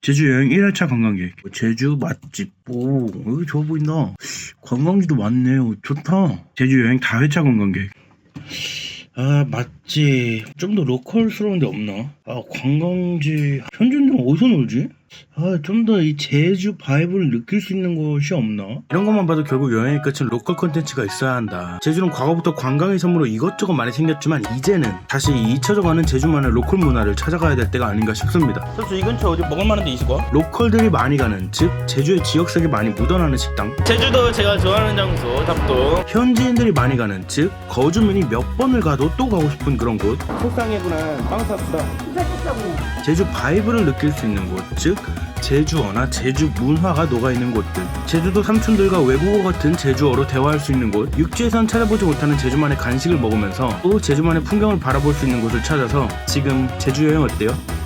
제주 여행 1회차 관광객. 제주 맛집 오 여기 좋아 보인다. 관광지도 많네요 좋다. 제주 여행 4회차 관광객. 아 맛집. 좀 더 로컬스러운 데 없나? 아 관광지. 현준들 어디서 놀지 아 좀 더 이 제주 바이브를 느낄 수 있는 곳이 없나? 이런 것만 봐도 결국 여행의 끝은 로컬 콘텐츠가 있어야 한다. 제주는 과거부터 관광의 섬으로 이것저것 많이 생겼지만 이제는 다시 잊혀져가는 제주만의 로컬 문화를 찾아가야 될 때가 아닌가 싶습니다. 선수 이 근처 어디 먹을 만한 데 있을까? 로컬들이 많이 가는 즉 제주의 지역색이 많이 묻어나는 식당. 제주도 제가 좋아하는 장소 답도. 현지인들이 많이 가는 즉 거주민이 몇 번을 가도 또 가고 싶은 그런 곳. 속상해구나 빵 샀다 제주 바이브를 느낄 수 있는 곳 즉 제주어나 제주 문화가 녹아있는 곳들 제주도 삼촌들과 외국어 같은 제주어로 대화할 수 있는 곳 육지에선 찾아보지 못하는 제주만의 간식을 먹으면서 또 제주만의 풍경을 바라볼 수 있는 곳을 찾아서 지금 제주 여행 어때요?